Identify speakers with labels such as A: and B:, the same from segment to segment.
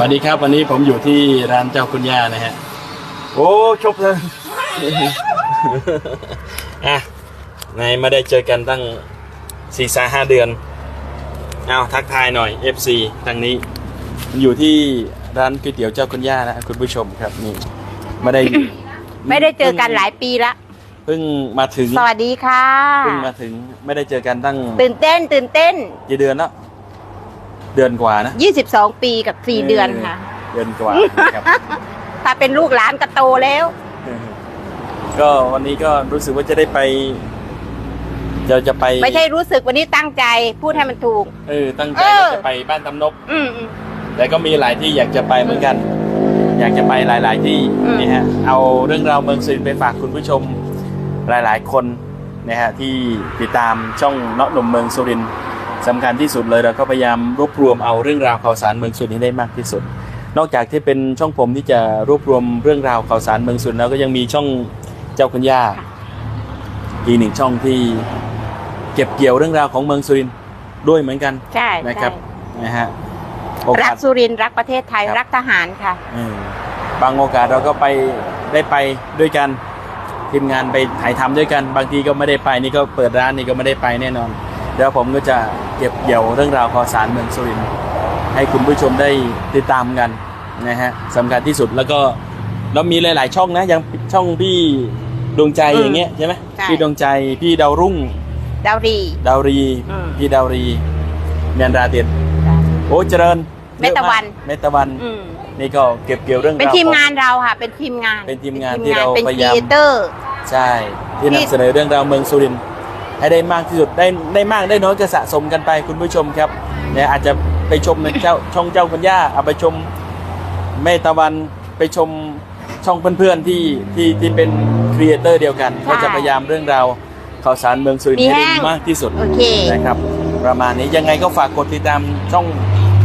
A: สวัสดีครับ วันนี้ผมอยู่ที่ร้านเจ้าคุณย่านะฮะ โอ้ชบเลยอะในไม่ได้เจอกันตั้งสี่สาห้าเดือน เอาทักทายหน่อย FC ทางนี้ อยู่ที่ร้านก๋วยเตี๋ยวเจ้าคุณย่านะคุณผู้ชมครับนี่ไม่ได้
B: ไม่ได้เจอกันหลายปีละ
A: เพิ่งมาถึง
B: สวัสดีค่ะ
A: เพิ่งมาถึงไม่ได้เจอกันตั้ง
B: ตื่นเต้น ตื่นเต้น
A: กี่เดือนแล้ว เดือนกว่านะ
B: 22 ปีกับ 4 เดือนค่ะ
A: เดือนกว่านะครับ
B: ถ้าเป็นลูกหลานก็โตแล้ว
A: ก็วันนี้ก็รู้สึกว่าจะได้ไปจะจะไป
B: ไม่ใช่รู้สึกวันนี้ตั้งใจพูดให้มันถูก
A: เออ ตั้งใจ
B: เออ
A: ว่าจะไปบ้านตำนบ
B: อืมอืม
A: แต่ก็มีหลายที่อยากจะไปเหมือนกัน อยากจะไปหลาย ๆ ที่
B: อืม
A: นี่ฮะ เอาเรื่องราวเมืองสุรินทร์ไปฝากคุณผู้ชมหลาย ๆ คนนะฮะที่ติดตามช่องเนาะหนุ่มเมืองสุรินทร์ สำคัญที่สุดเลยเราก็พยายามรวบรวมเอาเรื่องราวข่าวสารเมืองสุรินทร์ให้ได้มากที่สุด นอกจากที่เป็นช่องผมที่จะรวบรวมเรื่องราวข่าวสารเมืองสุรินทร์แล้วก็ยังมีช่องเจ้าคุณย่าอีกหนึ่งช่องที่เก็บเกี่ยวเรื่องราวของเมืองสุรินทร์ด้วยเหมือนกัน
B: ใช่
A: นะครับ
B: ใช่
A: นะฮะโอ
B: รั
A: กากส
B: สุรินทร์รักประเทศไทย
A: ครับ
B: รักทหารค่ะ
A: เออบางโอกาสเราก็ไปได้ไปด้วยกันทีมงานไปถ่ายทำด้วยกัน บางทีก็ไม่ได้ไปนี่ก็เปิดร้านนี่ก็ไม่ได้ไปแน่นอน แล้วผมก็จะเก็บเกี่ยวเรื่องราวข่าวสารเมืองสุรินทร์ให้คุณผู้ชมได้ติดตามกันนะฮะสำคัญที่สุดแล้วก็เรามีหลาย ๆ ช่องนะอย่างช่องพี่ดวงใจ
B: อืม
A: อย่างเงี้ยใช่ไหม
B: ใช่
A: พี่ดวงใจพี่ดาวรุ่ง
B: ดาวรี
A: ดาวรี
B: อืม
A: พี่ดาวรีเมียนราเด็ดโอ้เจริญ
B: เมตตะวัน
A: เยอะมากเมตตะวัน
B: อืม
A: นี่ก็เก็บเกี่ยวเรื่อง
B: เป็น
A: ราว
B: ทีม
A: ของ
B: งานเราค่ะ เป็นทีมงาน
A: เป็นทีมงานที่เรา
B: เป็น
A: พ
B: ค
A: ยา
B: รี
A: ยาม
B: เอเตอร์
A: ใช่ ที่
B: ที่
A: นำเสนอเรื่องราวเมืองสุรินทร์ ให้ได้มากที่สุดได้ได้มากได้น้อยก็สะสมกันไปคุณผู้ชมครับเนี่ยอาจจะไปชมในเจ้าช่องเจ้าคุณย่าเอาไปชมแม่ตะวันไปชมช่องเพื่อนๆที่ที่ที่เป็นครีเอเตอร์เดียวกัน
B: ใช่
A: ก็จะพยายามเรื่องราวข่าวสารเมืองสุรินทร์
B: มี
A: ให้
B: แห้
A: ได้
B: ง
A: มากที่สุด
B: โอเค
A: นะครับ ประมาณนี้ยังไงก็ฝากกดติดตามช่อง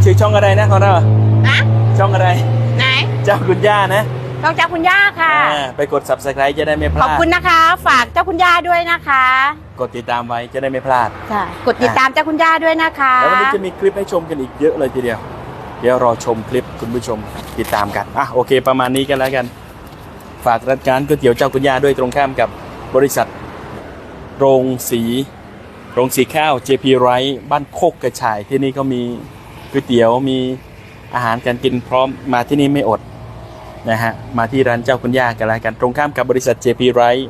A: ชื่อช่องอะไรนะของเรา
B: นะ
A: ช่องอะไร
B: ไหน
A: เจ้าคุณย่านะ
B: ต้องเจ้าคุณย่าค่ะ
A: อ่าไปกด subscribe จะได้ไม่พ
B: ข
A: ลา
B: อบ
A: ด
B: คุณนะคะ ฝากเจ้าคุณย่าด้วยนะคะ
A: กดติดตามไว้จะได้ไม่พลาด
B: ค่ะ กดติดตามเจ้าคุณย่าด้วยนะคะ
A: แล้ววันนี้จะมีคลิปให้ชมกันอีกเยอะเลยทีเดียว เดี๋ยวรอชมคลิปคุณผู้ชมติดตามกันอะโอเค ประมาณนี้กันแล้วกัน ฝากร้านการก๋วยเตี๋ยวเจ้าคุณย่าด้วยตรงข้ามกับบริษัท โรงสีโรงสีข้าว JP Rice บ้านโคกกระชายที่นี่ก็มีก๋วยเตี๋ยวมีอาหารการกินพร้อมมาที่นี่ไม่อดนะฮะมาที่ร้านเจ้าคุณย่ากันแล้วกันตรงข้ามกับบริษัท JP Rice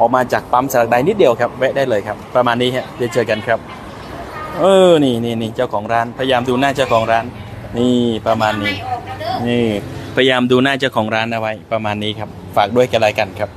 A: ออกมาจากปั๊มสลักใดนิดเดียวครับแวะได้เลยครับ ประมาณนี้ฮะเดี๋ยวเจอกันครับ เออนี่นี่นี่เจ้าของร้านพยายามดูหน้าเจ้าของร้าน นี่ประมาณนี้ นี่พยายามดูหน้าเจ้าของร้านเอาไว้ ประมาณนี้ครับ ฝากด้วยกันรายกันครับ